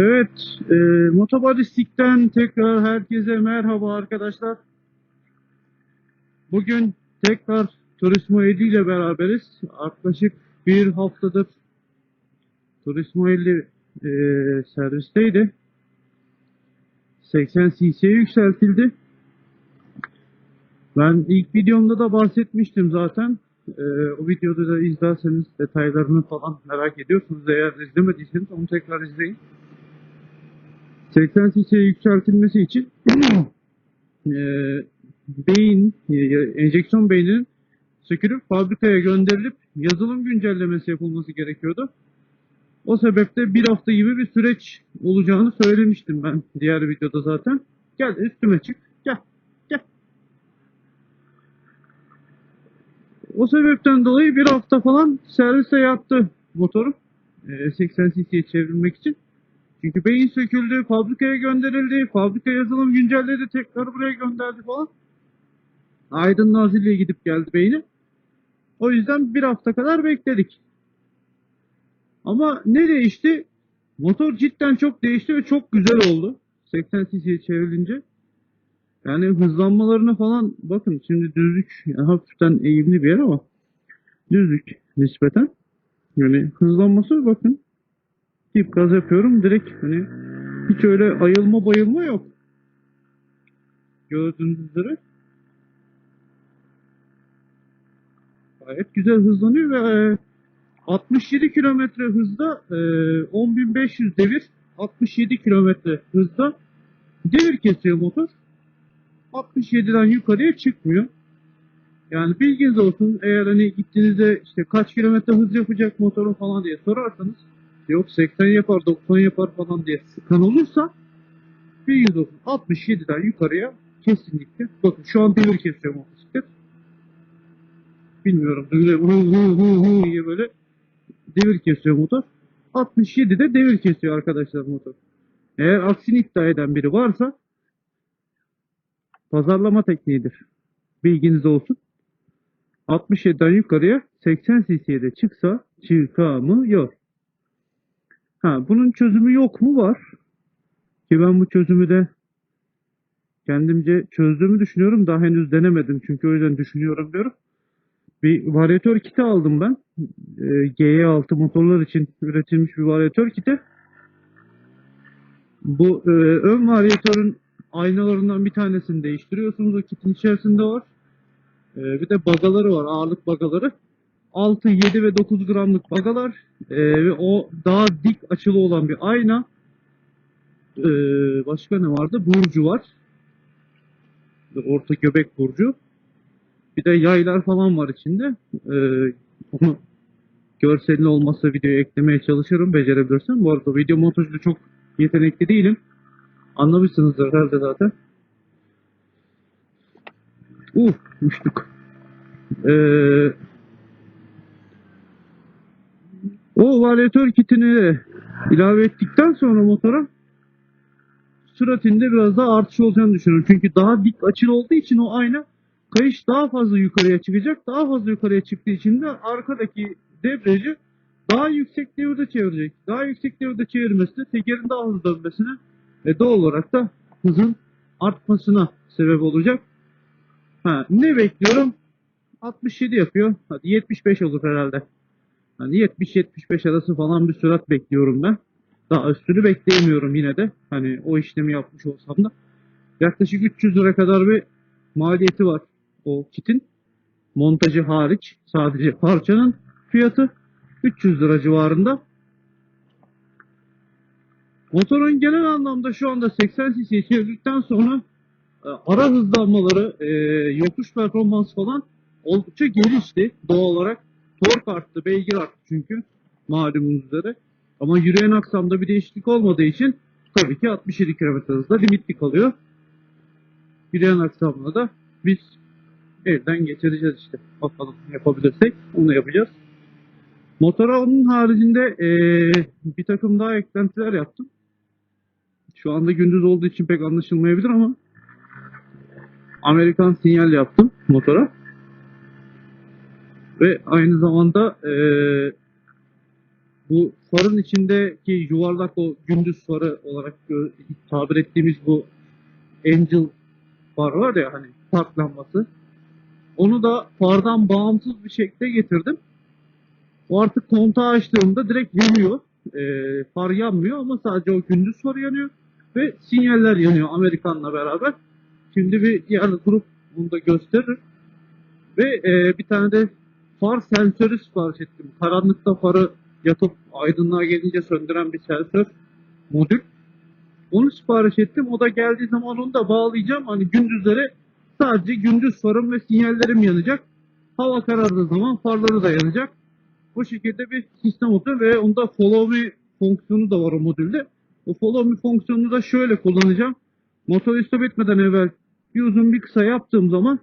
Evet, e, Motobadistik'ten tekrar herkese merhaba arkadaşlar. Bugün tekrar Turismo 50 ile beraberiz. Yaklaşık bir haftadır Turismo 50 e, servisteydi. 80 cc'ye yükseltildi. Ben ilk videomda da bahsetmiştim zaten. E, o videoda da izlerseniz detaylarını falan merak ediyorsunuz. Eğer izlemediyseniz onu tekrar izleyin. 80 cc'ye yükseltilmesi için eee beyin, e, enjeksiyon beyninin sökülüp fabrikaya gönderilip yazılım güncellemesi yapılması gerekiyordu. O sebeple bir hafta gibi bir süreç olacağını söylemiştim ben diğer videoda zaten. Gel üstüme çık. Gel. Gel. O sebepten dolayı bir hafta falan servise yattı motorum. Eee, 80 cc'ye çevirmek için. Çünkü beyin söküldü, fabrikaya gönderildi, fabrika yazılım güncelledi, tekrar buraya gönderdi falan. Aydın Nazilli'ye gidip geldi beyni. O yüzden bir hafta kadar bekledik. Ama ne değişti? Motor cidden çok değişti ve çok güzel oldu. 80 cc'ye çevrilince. Yani hızlanmalarına falan bakın şimdi düzlük yani hafiften eğimli bir yer ama düzlük nispeten. Yani hızlanması bakın Dip gaz yapıyorum direkt hani hiç öyle ayılma bayılma yok. Gördüğünüz üzere. Gayet güzel hızlanıyor ve e, 67 kilometre hızda e, 10.500 devir 67 kilometre hızda devir kesiyor motor. 67'den yukarıya çıkmıyor. Yani bilginiz olsun eğer hani gittiğinizde işte kaç kilometre hız yapacak motorun falan diye sorarsanız yok 80 yapar 90 yapar falan diye sıkan olursa bilginiz olsun. 67'den yukarıya kesinlikle. Bakın şu an devir kesiyor motosiklet bilmiyorum böyle hu hu hu hu diye böyle devir kesiyor motor. 67'de devir kesiyor arkadaşlar motor. Eğer aksini iddia eden biri varsa pazarlama tekniğidir. Bilginiz olsun. 67'den yukarıya 80 cc'ye de çıksa çıkamıyor. Ha, bunun çözümü yok mu? Var. Ki ben bu çözümü de kendimce çözdüğümü düşünüyorum. Daha henüz denemedim çünkü o yüzden düşünüyorum diyorum. Bir varyatör kiti aldım ben. Ee, GE6 motorlar için üretilmiş bir varyatör kiti. Bu e, ön varyatörün aynalarından bir tanesini değiştiriyorsunuz. O kitin içerisinde var. Ee, bir de bagaları var. Ağırlık bagaları. 6, 7 ve 9 gramlık bagalar ee, ve o daha dik açılı olan bir ayna. Ee, başka ne vardı? Burcu var. Orta göbek burcu. Bir de yaylar falan var içinde. Ee, onu görselin olmazsa videoya eklemeye çalışırım becerebilirsem. Bu arada video montajında çok yetenekli değilim. Anlamışsınızdır herhalde zaten. Uh, uçtuk. Ee, o varyatör kitini ilave ettikten sonra motora süratinde biraz daha artış olacağını düşünüyorum. Çünkü daha dik açılı olduğu için o ayna kayış daha fazla yukarıya çıkacak. Daha fazla yukarıya çıktığı için de arkadaki debriyajı daha yüksek devirde çevirecek. Daha yüksek devirde çevirmesi tekerin daha hızlı dönmesine ve doğal olarak da hızın artmasına sebep olacak. Ha, ne bekliyorum? 67 yapıyor. Hadi 75 olur herhalde. Hani 70-75 arası falan bir sürat bekliyorum ben. Daha üstünü bekleyemiyorum yine de. Hani o işlemi yapmış olsam da. Yaklaşık 300 lira kadar bir maliyeti var o kitin. Montajı hariç sadece parçanın fiyatı 300 lira civarında. Motorun genel anlamda şu anda 80 cc'ye çevirdikten sonra e, ara hızlanmaları, e, yokuş performans falan oldukça gelişti doğal olarak. Tork arttı, beygir arttı çünkü malumunuz üzere. Ama yürüyen aksamda bir değişiklik olmadığı için tabii ki 67 km hızda limitli kalıyor. Yürüyen aksamda da biz evden geçireceğiz işte. Bakalım yapabilirsek onu yapacağız. Motora onun haricinde eee, bir takım daha eklentiler yaptım. Şu anda gündüz olduğu için pek anlaşılmayabilir ama Amerikan sinyal yaptım motora. Ve aynı zamanda eee, bu farın içindeki yuvarlak o gündüz farı olarak tabir ettiğimiz bu Angel far var ya hani park lambası. Onu da fardan bağımsız bir şekilde getirdim. O artık kontağı açtığımda direkt yanıyor. Ee, far yanmıyor ama sadece o gündüz farı yanıyor ve sinyaller yanıyor Amerikan'la beraber. Şimdi bir yer grup bunu da gösterir. Ve e, bir tane de far sensörü sipariş ettim. Karanlıkta farı yatıp aydınlığa gelince söndüren bir sensör modül. Onu sipariş ettim. O da geldiği zaman onu da bağlayacağım. Hani gündüzleri sadece gündüz farım ve sinyallerim yanacak. Hava karardığı zaman farları da yanacak. Bu şekilde bir sistem oldu ve onda follow me fonksiyonu da var o modülde. O follow me fonksiyonunu da şöyle kullanacağım. Motoru stop etmeden evvel bir uzun bir kısa yaptığım zaman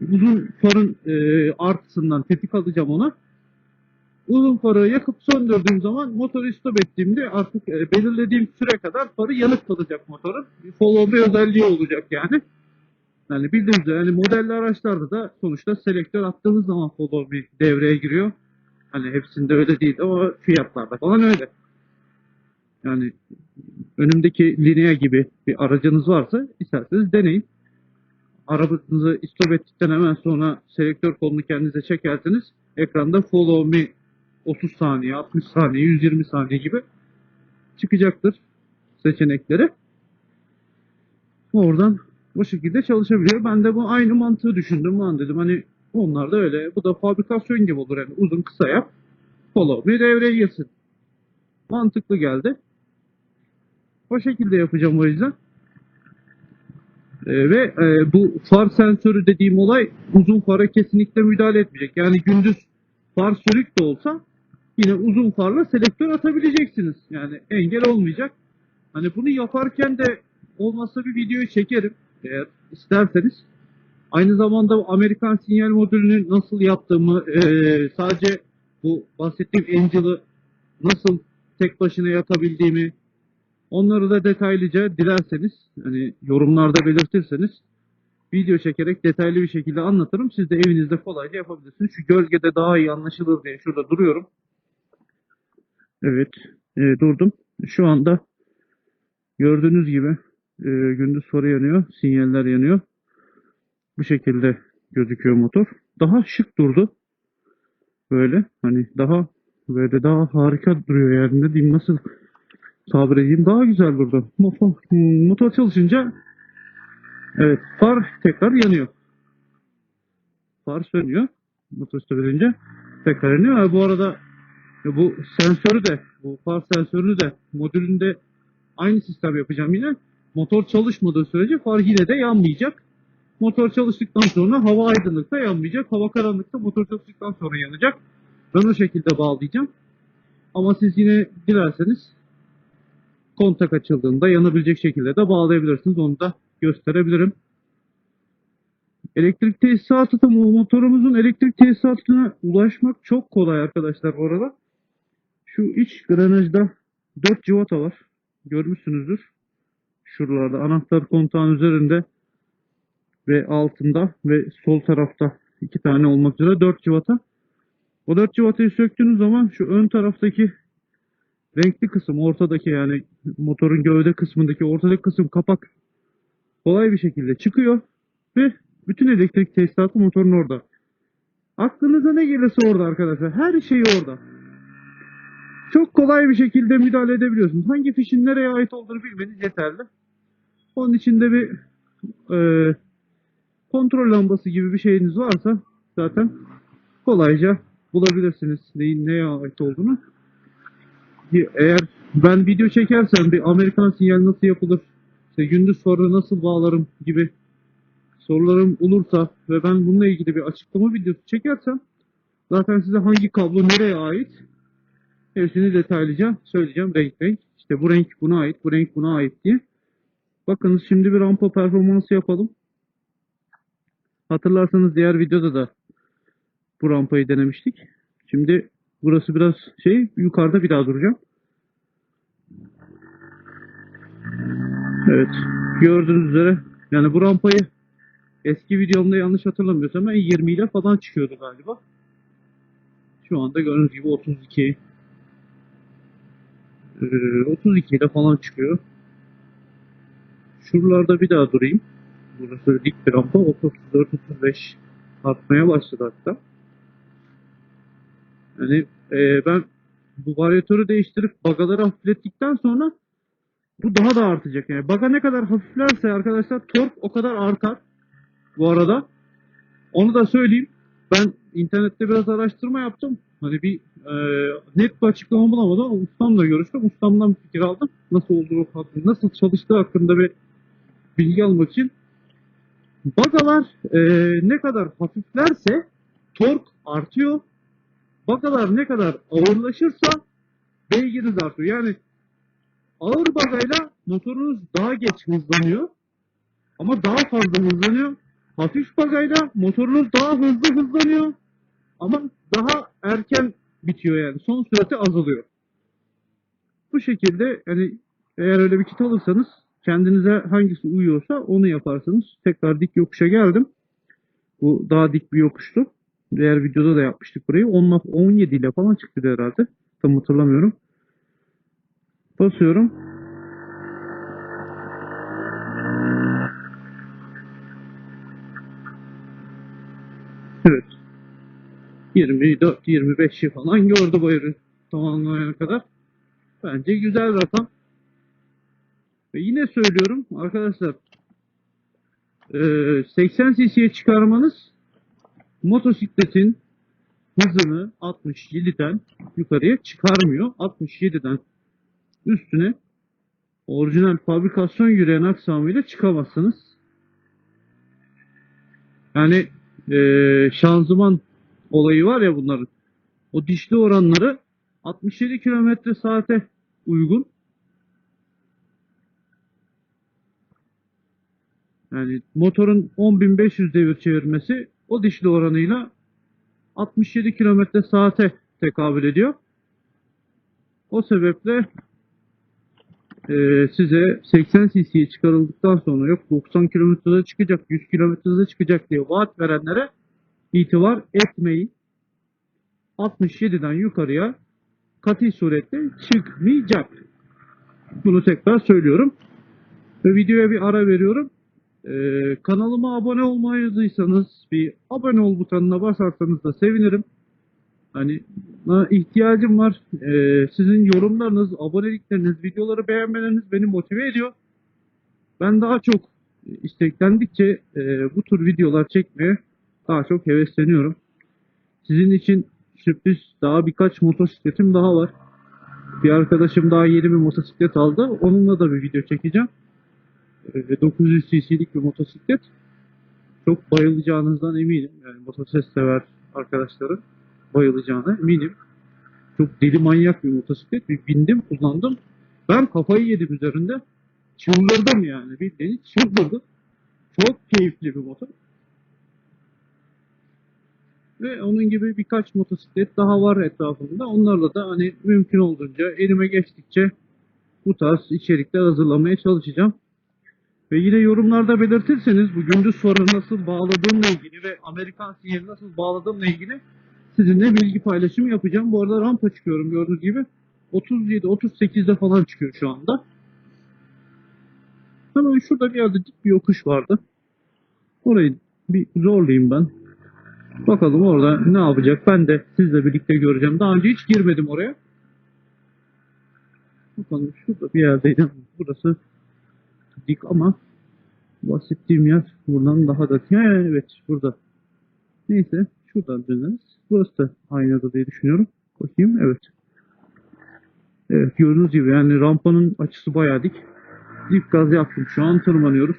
uzun farın e, artısından tetik alacağım ona. Uzun farı yakıp söndürdüğüm zaman motoru stop ettiğimde artık e, belirlediğim süre kadar farı yanık kalacak motorun. Bir follow me özelliği olacak yani. Yani bildiğiniz üzere yani modelli araçlarda da sonuçta selektör attığınız zaman follow me devreye giriyor. Hani hepsinde öyle değil ama fiyatlarda falan öyle. Yani önümdeki linea gibi bir aracınız varsa isterseniz deneyin. Arabanızı istop ettikten hemen sonra selektör kolunu kendinize çekerseniz ekranda follow me 30 saniye, 60 saniye, 120 saniye gibi çıkacaktır seçenekleri. Oradan bu şekilde çalışabiliyor. Ben de bu aynı mantığı düşündüm. Ben dedim hani onlar da öyle. Bu da fabrikasyon gibi olur. Yani uzun kısa yap. Follow me devreye girsin. Mantıklı geldi. O şekilde yapacağım o yüzden. Ee, ve e, bu far sensörü dediğim olay uzun fara kesinlikle müdahale etmeyecek. Yani gündüz far sönük de olsa yine uzun farla selektör atabileceksiniz. Yani engel olmayacak. Hani bunu yaparken de olmazsa bir videoyu çekerim eğer isterseniz. Aynı zamanda Amerikan sinyal modülünü nasıl yaptığımı e, sadece bu bahsettiğim Angel'ı nasıl tek başına yatabildiğimi onları da detaylıca dilerseniz hani yorumlarda belirtirseniz video çekerek detaylı bir şekilde anlatırım. Siz de evinizde kolayca yapabilirsiniz. Şu gölgede daha iyi anlaşılır diye şurada duruyorum. Evet e, durdum. Şu anda gördüğünüz gibi e, gündüz farı yanıyor. Sinyaller yanıyor. Bu şekilde gözüküyor motor. Daha şık durdu. Böyle hani daha böyle daha harika duruyor yani ne diyeyim nasıl tabir edeyim daha güzel durdu. Motor, motor çalışınca evet far tekrar yanıyor. Far sönüyor. Motor edince tekrar yanıyor. Ha, bu arada e, bu sensörü de bu far sensörünü de modülünde aynı sistem yapacağım yine. Motor çalışmadığı sürece far yine de yanmayacak. Motor çalıştıktan sonra hava aydınlıkta yanmayacak. Hava karanlıkta motor çalıştıktan sonra yanacak. Ben o şekilde bağlayacağım. Ama siz yine dilerseniz kontak açıldığında yanabilecek şekilde de bağlayabilirsiniz. Onu da gösterebilirim. Elektrik tesisatı da motorumuzun elektrik tesisatına ulaşmak çok kolay arkadaşlar bu arada. Şu iç granajda 4 civata var. Görmüşsünüzdür. Şuralarda anahtar kontağın üzerinde ve altında ve sol tarafta iki tane olmak üzere 4 civata. O 4 civatayı söktüğünüz zaman şu ön taraftaki renkli kısım ortadaki yani motorun gövde kısmındaki ortadaki kısım kapak kolay bir şekilde çıkıyor ve bütün elektrik tesisatı motorun orada. Aklınıza ne gelirse orada arkadaşlar. Her şey orada. Çok kolay bir şekilde müdahale edebiliyorsunuz. Hangi fişin nereye ait olduğunu bilmeniz yeterli. Onun içinde bir e, kontrol lambası gibi bir şeyiniz varsa zaten kolayca bulabilirsiniz neyin neye ait olduğunu. Eğer ben video çekersem bir Amerikan sinyal nasıl yapılır, işte gündüz farı nasıl bağlarım gibi sorularım olursa ve ben bununla ilgili bir açıklama videosu çekersem zaten size hangi kablo nereye ait hepsini detaylıca söyleyeceğim renk renk. İşte bu renk buna ait, bu renk buna ait diye. Bakınız şimdi bir rampa performansı yapalım. Hatırlarsanız diğer videoda da bu rampayı denemiştik. Şimdi burası biraz şey yukarıda bir daha duracağım. Evet. Gördüğünüz üzere yani bu rampayı eski videomda yanlış hatırlamıyorsam ben 20 ile falan çıkıyordu galiba. Şu anda gördüğünüz gibi 32 Ee, 32 ile falan çıkıyor. Şuralarda bir daha durayım. Burası dik bir rampa. 34-35 artmaya başladı hatta. Yani e, ben bu varyatörü değiştirip bagaları hafiflettikten sonra bu daha da artacak. Yani baga ne kadar hafiflerse arkadaşlar tork o kadar artar. Bu arada onu da söyleyeyim. Ben internette biraz araştırma yaptım. Hani bir e, net bir açıklama bulamadım ama ustamla görüştüm. Ustamdan bir fikir aldım. Nasıl olduğu hakkında, nasıl çalıştığı hakkında bir bilgi almak için. Bagalar e, ne kadar hafiflerse tork artıyor. Bagalar ne kadar ağırlaşırsa beygiriniz artıyor. Yani ağır bagayla motorunuz daha geç hızlanıyor. Ama daha fazla hızlanıyor. Hafif bagayla motorunuz daha hızlı hızlanıyor. Ama daha erken bitiyor yani. Son sürati azalıyor. Bu şekilde yani eğer öyle bir kit alırsanız kendinize hangisi uyuyorsa onu yaparsınız. Tekrar dik yokuşa geldim. Bu daha dik bir yokuştu. Diğer videoda da yapmıştık burayı. 10, 17 ile falan çıktı herhalde. Tam hatırlamıyorum. Basıyorum. Evet. 24-25'i falan gördü bu ürün tamamlanana kadar. Bence güzel rakam. Ve yine söylüyorum arkadaşlar eee, 80 cc'ye çıkarmanız motosikletin hızını 67'den yukarıya çıkarmıyor. 67'den üstüne orijinal fabrikasyon yürüyen aksamıyla çıkamazsınız. Yani eee, şanzıman olayı var ya bunların. O dişli oranları 67 kilometre saate uygun. Yani motorun 10.500 devir çevirmesi o dişli oranıyla 67 kilometre saate tekabül ediyor. O sebeple eee, size 80 cc'ye çıkarıldıktan sonra yok 90 kilometrede çıkacak, 100 kilometrede çıkacak diye vaat verenlere itibar etmeyin. 67'den yukarıya katı surette çıkmayacak. Bunu tekrar söylüyorum. Ve videoya bir ara veriyorum. Ee, kanalıma abone olmadıysanız bir abone ol butonuna basarsanız da sevinirim. Hani ihtiyacım var. Ee, sizin yorumlarınız, abonelikleriniz, videoları beğenmeleriniz beni motive ediyor. Ben daha çok isteklendikçe e, bu tür videolar çekmeye daha çok hevesleniyorum. Sizin için sürpriz daha birkaç motosikletim daha var. Bir arkadaşım daha yeni bir motosiklet aldı. Onunla da bir video çekeceğim. Ee, 900 cc'lik bir motosiklet. Çok bayılacağınızdan eminim. Yani motosiklet sever arkadaşların bayılacağına eminim. Çok deli manyak bir motosiklet. Bir bindim, kullandım. Ben kafayı yedim üzerinde. Çıldırdım yani. Bildiğin çıldırdım. Çok keyifli bir motor. Ve onun gibi birkaç motosiklet daha var etrafımda. Onlarla da hani mümkün olduğunca elime geçtikçe bu tarz içerikler hazırlamaya çalışacağım. Ve yine yorumlarda belirtirseniz bu gündüz farı nasıl bağladığımla ilgili ve Amerikan sinyali nasıl bağladığımla ilgili sizinle bilgi paylaşımı yapacağım. Bu arada rampa çıkıyorum gördüğünüz gibi. 37-38'de falan çıkıyor şu anda. Hemen şurada bir yerde dik bir yokuş vardı. Orayı bir zorlayayım ben. Bakalım orada ne yapacak. Ben de sizle birlikte göreceğim. Daha önce hiç girmedim oraya. Bakalım şurada bir yerdeydim. Burası dik ama bahsettiğim yer buradan daha da He, evet burada. Neyse şuradan döneriz. Burası da aynada diye düşünüyorum. Bakayım evet. Evet gördüğünüz gibi yani rampanın açısı bayağı dik. Dip gaz yaptım. Şu an tırmanıyoruz.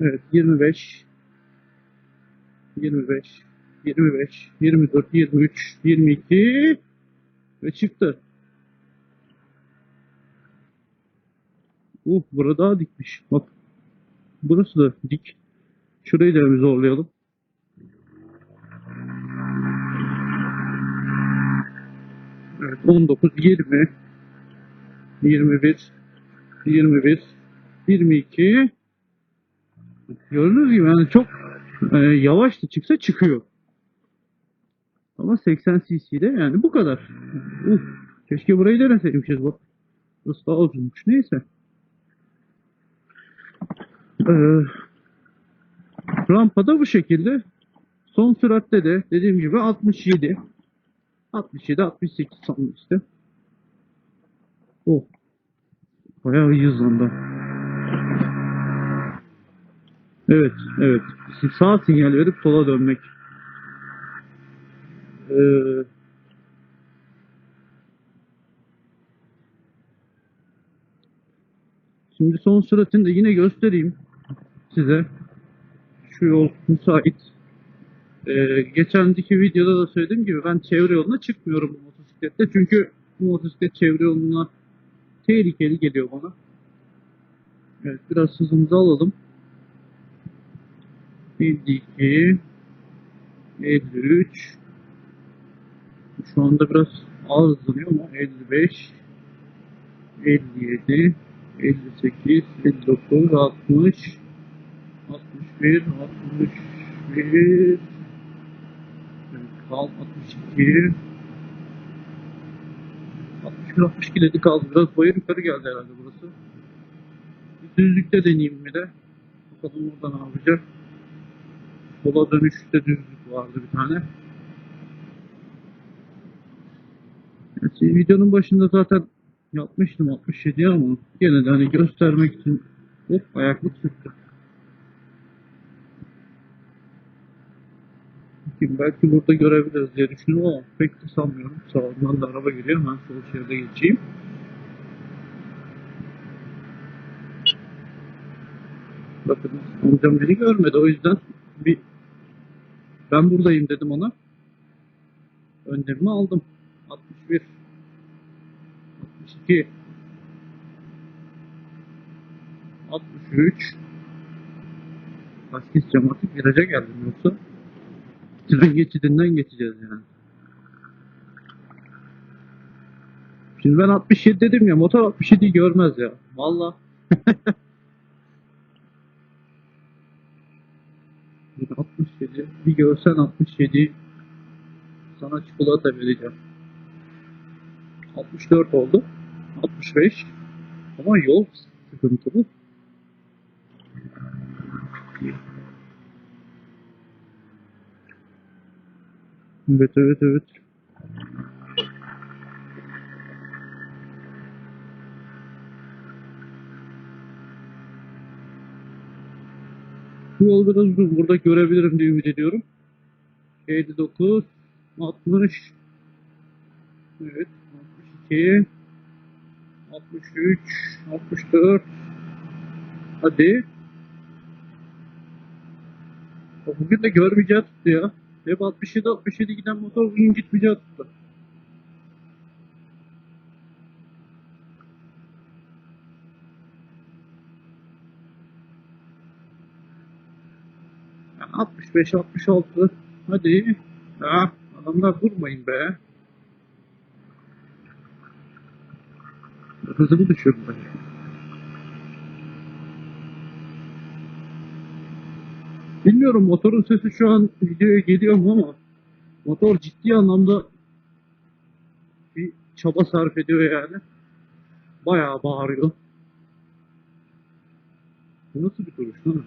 Evet 25 25 25 24 23 22 ve çıktı. Uh burada daha dikmiş. Bak. Burası da dik. Şurayı da bir zorlayalım. Evet 19 20 21 21 22 Gördüğünüz gibi yani çok e, yavaş da çıksa çıkıyor. Ama 80 cc'de yani bu kadar. Uf, keşke burayı deneseymişiz bak. Burası daha uzunmuş. Neyse. Ee, rampada bu şekilde. Son süratte de dediğim gibi 67. 67 68 sandım işte. Oh. Bayağı iyi hızlandı. Evet, evet. Sağ sinyal verip sola dönmek. Ee, şimdi son süratini de yine göstereyim size. Şu yol müsait. Ee, geçendeki videoda da söylediğim gibi ben çevre yoluna çıkmıyorum bu motosiklette. Çünkü bu motosiklet çevre yoluna tehlikeli geliyor bana. Evet biraz hızımızı alalım. 52 53 Şu anda biraz az hızlanıyor ama 55 57 58 59 60 61 61 kal 62 61 62 dedi kaldı. Biraz bayır yukarı geldi herhalde burası. Bir düzlükte deneyeyim bir de. Bakalım burada ne yapacak. Sola dönüşte düzlük vardı bir tane. Evet, videonun başında zaten yapmıştım 67 ama gene de hani göstermek için hop ayaklık sıktı. Bakayım, belki burada görebiliriz diye düşünüyorum ama pek de sanmıyorum. Sağından da araba geliyor. Ben sol şeride geçeyim. Bakın amcam beni görmedi. O yüzden bir ben buradayım dedim ona. Önlemimi aldım. 61 62 63 Kaç geçeceğim artık viraja geldim yoksa tren geçidinden geçeceğiz yani. Şimdi ben 67 dedim ya motor 67'yi görmez ya. Valla. Bir 67 bir görsen 67 sana çikolata vereceğim. 64 oldu. 65 ama yol sıkıntılı. Evet evet evet. Bu yol biraz uzun. Burada görebilirim diye ümit ediyorum. 59 60 Evet 62 63 64 Hadi Ya Bugün de görmeyeceğiz Hep 67 67 giden motor bugün gitmeyeceğiz tuttu. Yani 65 66 hadi. Ah, adamlar vurmayın be. Hızımı düşürdüm ben. Bilmiyorum motorun sesi şu an videoya geliyor mu ama motor ciddi anlamda bir çaba sarf ediyor yani. Bayağı bağırıyor. Bu nasıl bir duruş lan?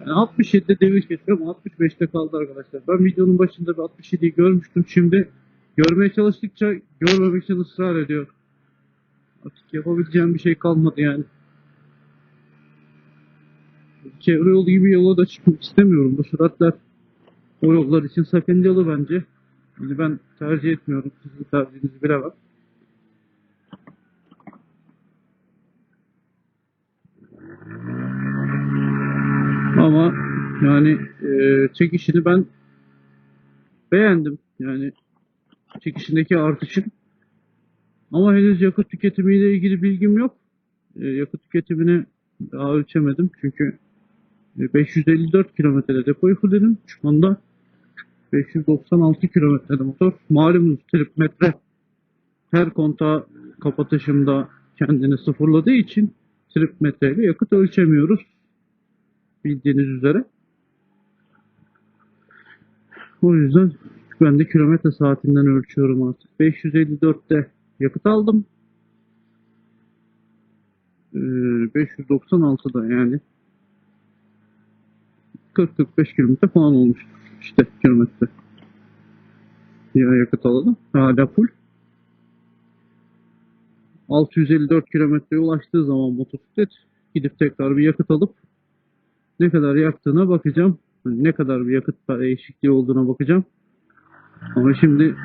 Yani 67'de devir geçiyor ama 65'te kaldı arkadaşlar. Ben videonun başında bir 67'yi görmüştüm. Şimdi görmeye çalıştıkça görmemek için ısrar ediyor. Artık yapabileceğim bir şey kalmadı yani. Çevre yolu gibi yola da çıkmak istemiyorum. Bu süratler o yollar için sakıncalı bence. Yani ben tercih etmiyorum. Sizin tercihinizi bilemem. Ama yani e, çekişini ben beğendim. Yani çekişindeki artışın. Ama henüz yakıt tüketimiyle ilgili bilgim yok. E, yakıt tüketimini daha ölçemedim. Çünkü 554 kilometrede depoyu fullledim. Şu anda 596 kilometrede motor. Malumunuz trip metre her kontağı kapatışımda kendini sıfırladığı için trip metreyle yakıt ölçemiyoruz. Bildiğiniz üzere. O yüzden ben de kilometre saatinden ölçüyorum artık. 554'te yakıt aldım. Ee, 596'da yani 40-45 kilometre falan olmuş işte kilometre. Ya yakıt alalım. Hala full. 654 kilometreye ulaştığı zaman motosiklet gidip tekrar bir yakıt alıp ne kadar yaktığına bakacağım. Hani ne kadar bir yakıt değişikliği olduğuna bakacağım. Ama şimdi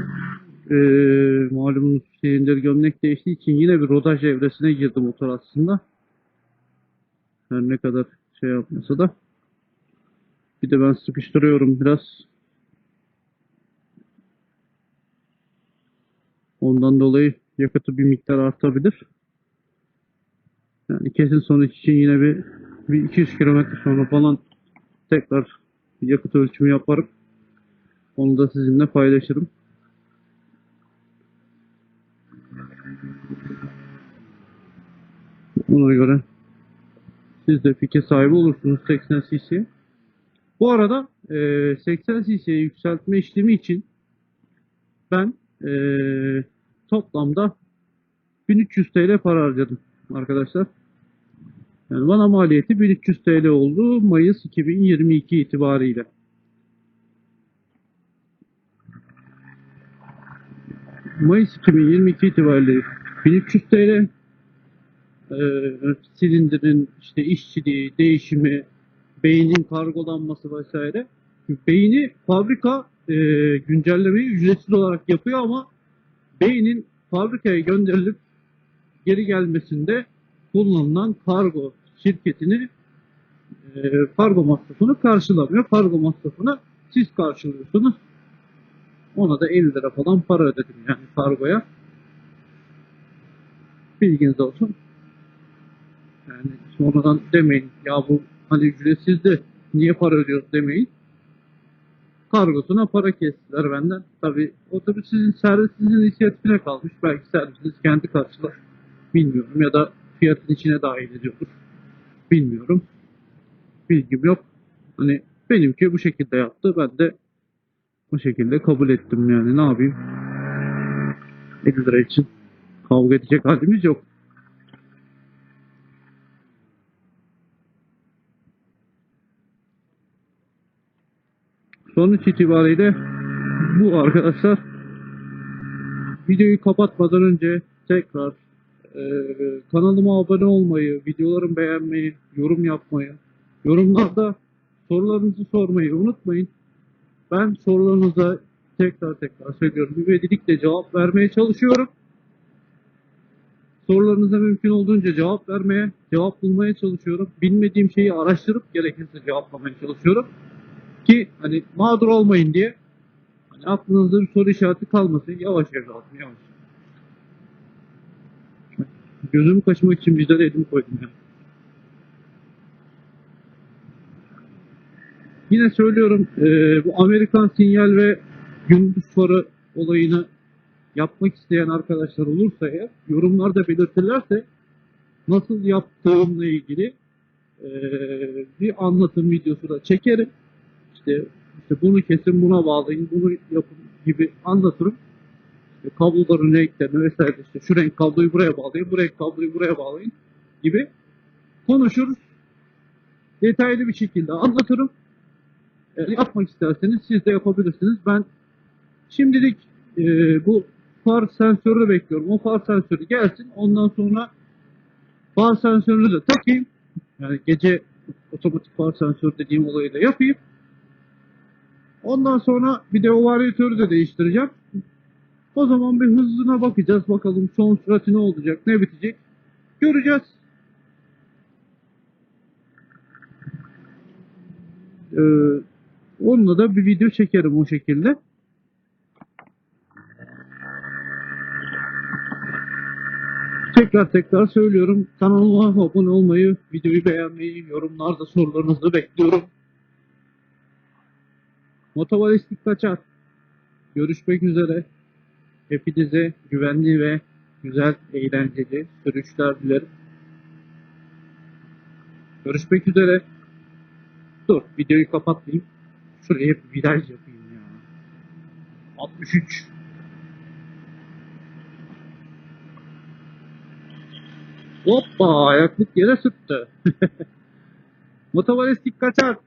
eee malumunuz silindir gömlek değiştiği için yine bir rodaj evresine girdi motor aslında. Her ne kadar şey yapmasa da. Bir de ben sıkıştırıyorum biraz. Ondan dolayı yakıtı bir miktar artabilir. Yani kesin sonuç için yine bir, bir 200 kilometre sonra falan tekrar yakıt ölçümü yaparım. Onu da sizinle paylaşırım. Ona göre siz de fikir sahibi olursunuz 80 cc. Bu arada eee 80 cc'ye yükseltme işlemi için ben eee, toplamda 1300 TL para harcadım arkadaşlar. Yani bana maliyeti 1300 TL oldu Mayıs 2022 itibariyle. Mayıs 2022 itibariyle 1300 TL e, silindirin işte işçiliği, değişimi, beynin kargolanması vesaire. Beyni fabrika e, güncellemeyi ücretsiz olarak yapıyor ama beynin fabrikaya gönderilip geri gelmesinde kullanılan kargo şirketini e, kargo masrafını karşılamıyor. Kargo masrafını siz karşılıyorsunuz. Ona da 50 lira falan para ödedim yani kargoya. Bilginiz olsun. Yani sonradan demeyin ya bu hani ücretsizdi niye para ödüyoruz demeyin. Kargosuna para kestiler benden. Tabi o tabi sizin servisinizin inisiyatifine kalmış. Belki servisiniz kendi karşılar. Bilmiyorum ya da fiyatın içine dahil ediyordur. Bilmiyorum. Bilgim yok. Hani benimki bu şekilde yaptı. Ben de bu şekilde kabul ettim yani. Ne yapayım? 50 lira için kavga edecek halimiz yok. Sonuç itibariyle bu arkadaşlar. Videoyu kapatmadan önce tekrar e, kanalıma abone olmayı, videolarımı beğenmeyi, yorum yapmayı, yorumlarda sorularınızı sormayı unutmayın. Ben sorularınıza tekrar tekrar söylüyorum. Müvedilikle cevap vermeye çalışıyorum. Sorularınıza mümkün olduğunca cevap vermeye, cevap bulmaya çalışıyorum. Bilmediğim şeyi araştırıp gerekirse cevaplamaya çalışıyorum. Ki hani mağdur olmayın diye hani aklınızda bir soru işareti kalmasın. Yavaş evladım yavaş. Gözümü kaçmak için vicdan elimi koydum ya. Yine söylüyorum eee, bu Amerikan sinyal ve gündüz farı olayını yapmak isteyen arkadaşlar olursa eğer yorumlarda belirtirlerse nasıl yaptığımla ilgili eee, bir anlatım videosu da çekerim. İşte, işte bunu kesin buna bağlayın, bunu yapın gibi anlatırım. İşte kabloların renklerini vesaire işte şu renk kabloyu buraya bağlayın, bu renk kabloyu buraya bağlayın gibi konuşuruz. Detaylı bir şekilde anlatırım. Eğer yapmak isterseniz siz de yapabilirsiniz. Ben şimdilik e, bu far sensörü bekliyorum. O far sensörü gelsin. Ondan sonra far sensörünü de takayım. Yani gece otomatik far sensörü dediğim olayı da yapayım. Ondan sonra bir de o varyatörü de değiştireceğim. O zaman bir hızına bakacağız. Bakalım son sürati ne olacak, ne bitecek. Göreceğiz. Ee, onunla da bir video çekerim o şekilde. Tekrar tekrar söylüyorum. Kanalıma abone olmayı, videoyu beğenmeyi, yorumlarda sorularınızı bekliyorum. Motovalistik kaçar. Görüşmek üzere. Hepinize güvenli ve güzel, eğlenceli sürüşler dilerim. Görüşmek üzere. Dur, videoyu kapatmayayım. Şuraya bir viraj yapayım ya. 63. Hoppa ayaklık yere sürttü. Motobalestik kaçar.